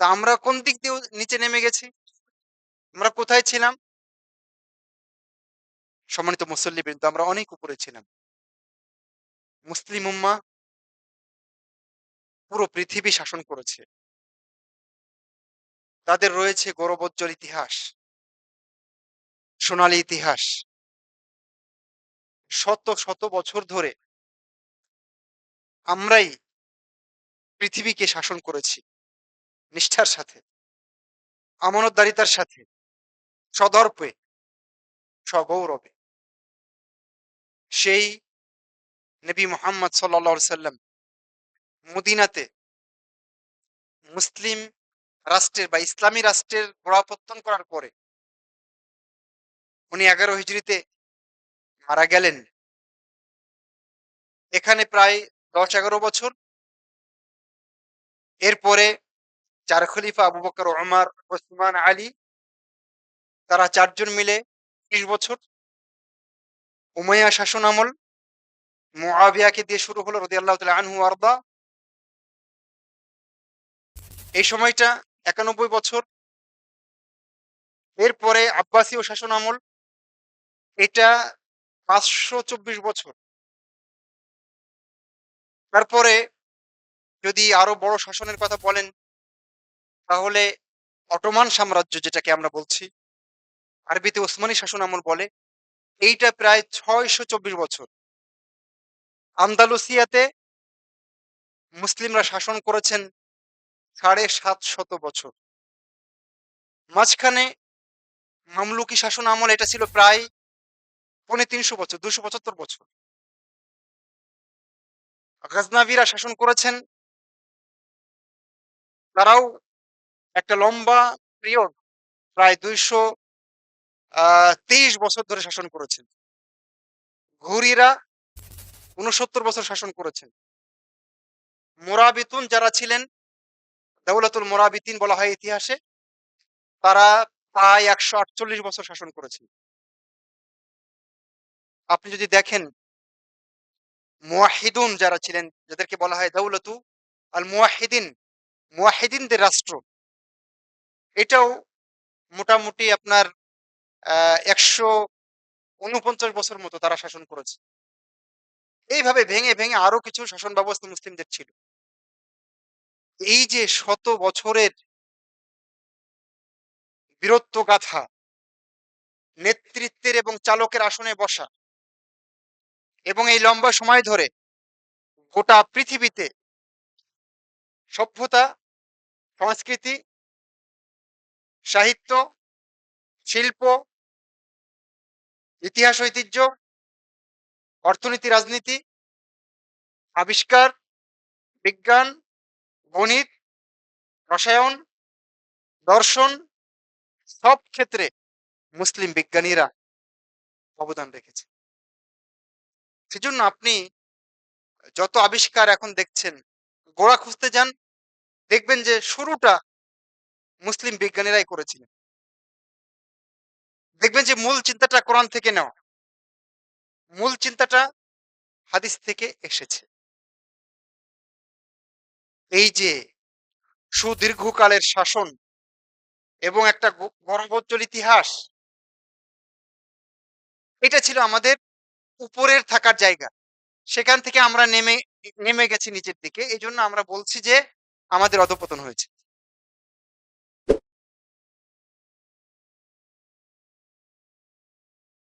তো আমরা কোন দিক দিয়ে নিচে নেমে গেছি? আমরা কোথায় ছিলাম? সম্মানিত মুসল্লিবৃন্দ আমরা অনেক উপরে ছিলাম। মুসলিম উম্মা পুরো পৃথিবী শাসন করেছে। তাদের রয়েছে গৌরবোজ্জ্বল ইতিহাস, সোনালী ইতিহাস। শত শত বছর ধরে আমরাই পৃথিবীকে শাসন করেছি। নিষ্ঠার সাথে, আমানতদারিতার সাথে, সদর্পে, সগৌরবে। সেই নবী মোহাম্মদ সাল্লা সাল্লাম মদিনাতে মুসলিম রাষ্ট্রের বা ইসলামী রাষ্ট্রের গোড়াপত্তন করার পরে উনি এগারো হিজড়িতে মারা গেলেন। এখানে প্রায় দশ এগারো বছর। এরপরে চার খলিফা আবু বকর ওমর ওসমান, আলী, তারা চারজন মিলে ত্রিশ বছর উমাইয়া শাসন আমল মুআবিয়াকে দিয়ে শুরু হলো রদি আল্লাহ আনহু আরদা। এই সময়টা একানব্বই বছর। এরপরে আব্বাসীয় শাসন আমল এটা পাঁচশো চব্বিশ বছর। তারপরে যদি আরও বড় শাসনের কথা বলেন তাহলে অটোমান সাম্রাজ্য যেটাকে আমরা বলছি, আরবিতে ওসমানী শাসন আমল বলে, এইটা প্রায় ছয়শো চব্বিশ বছর। আন্দালুসিয়াতে মুসলিমরা শাসন করেছেন সাড়ে সাত শত বছর। মাঝখানে মামলুকি শাসন আমল এটা ছিল প্রায় পৌনে তিনশো বছর, দুশো পঁচাত্তর বছর। গাজনাবিরা শাসন করেছেন, তারাও একটা লম্বা পিরিয়ড, প্রায় দুইশো তেইশ বছর ধরে শাসন করেছেন। ঘুরিরা উনসত্তর বছর শাসন করেছেন। মোরাবিতুন যারা ছিলেন, দৌলতুল মোরাবিতিন বলা হয় ইতিহাসে, তারা প্রায় একশো আটচল্লিশ বছর শাসন করেছেন। আপনি যদি দেখেন, মুয়াহিদুন যারা ছিলেন, যাদেরকে বলা হয় দৌলতু আল মুয়াহিদিন মুয়াহিদিনদের রাষ্ট্র এটাও মোটামুটি আপনার একশো উনপঞ্চাশ বছর মতো তারা শাসন করেছে। এইভাবে ভেঙে ভেঙে আরও কিছু শাসন ব্যবস্থা মুসলিমদের ছিল। এই যে শত বছরের বীরত্ব গাথা নেতৃত্বের এবং চালকের আসনে বসা এবং এই লম্বা সময় ধরে গোটা পৃথিবীতে সভ্যতা, সংস্কৃতি সাহিত্য, শিল্প, ইতিহাস, ঐতিহ্য, অর্থনীতি, রাজনীতি, আবিষ্কার, বিজ্ঞান, গণিত, রসায়ন, দর্শন, সব ক্ষেত্রে মুসলিম বিজ্ঞানীরা অবদান রেখেছে। সেজন্য আপনি যত আবিষ্কার এখন দেখছেন, গোড়া খুঁজতে যান, দেখবেন যে শুরুটা মুসলিম বিজ্ঞানীরাই করেছিলেন। দেখবেন যে মূল চিন্তাটা কোরআন থেকে নেওয়া। মূল চিন্তাটা হাদিস থেকে এসেছে। এই যে সুদীর্ঘকালের শাসন এবং একটা গর্বোজ্জ্বল ইতিহাস। এটা ছিল আমাদের উপরের থাকার জায়গা। সেখান থেকে আমরা নেমে নেমে গেছি নিচের দিকে। এই জন্য আমরা বলছি যে আমাদের অধপতন হয়েছে।